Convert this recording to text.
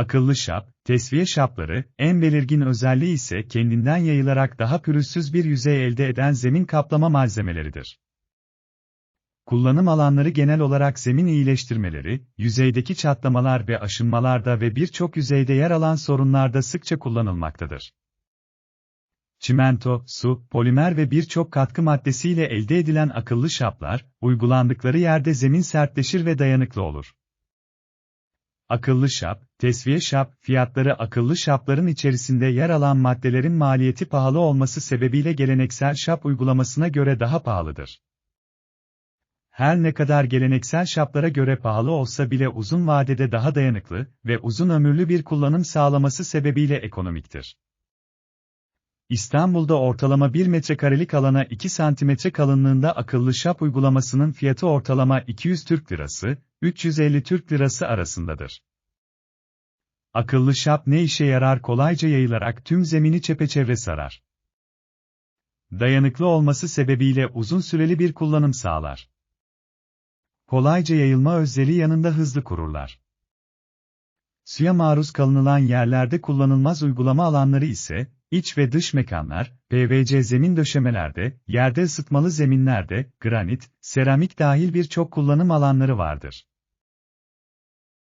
Akıllı şap, tesviye şapları, en belirgin özelliği ise kendinden yayılarak daha pürüzsüz bir yüzey elde eden zemin kaplama malzemeleridir. Kullanım alanları genel olarak zemin iyileştirmeleri, yüzeydeki çatlamalar ve aşınmalarda ve birçok yüzeyde yer alan sorunlarda sıkça kullanılmaktadır. Çimento, su, polimer ve birçok katkı maddesiyle elde edilen akıllı şaplar, uygulandıkları yerde zemin sertleşir ve dayanıklı olur. Akıllı şap, tesviye şap, fiyatları akıllı şapların içerisinde yer alan maddelerin maliyeti pahalı olması sebebiyle geleneksel şap uygulamasına göre daha pahalıdır. Her ne kadar geleneksel şaplara göre pahalı olsa bile uzun vadede daha dayanıklı ve uzun ömürlü bir kullanım sağlaması sebebiyle ekonomiktir. İstanbul'da ortalama 1 metrekarelik alana 2 santimetre kalınlığında akıllı şap uygulamasının fiyatı ortalama 200 Türk Lirası, 350 Türk Lirası arasındadır. Akıllı şap ne işe yarar kolayca yayılarak tüm zemini çepeçevre sarar. Dayanıklı olması sebebiyle uzun süreli bir kullanım sağlar. Kolayca yayılma özelliği yanında hızlı kururlar. Suya maruz kalınılan yerlerde kullanılmaz uygulama alanları ise, iç ve dış mekanlar, PVC zemin döşemelerde, yerde ısıtmalı zeminlerde, granit, seramik dahil birçok kullanım alanları vardır.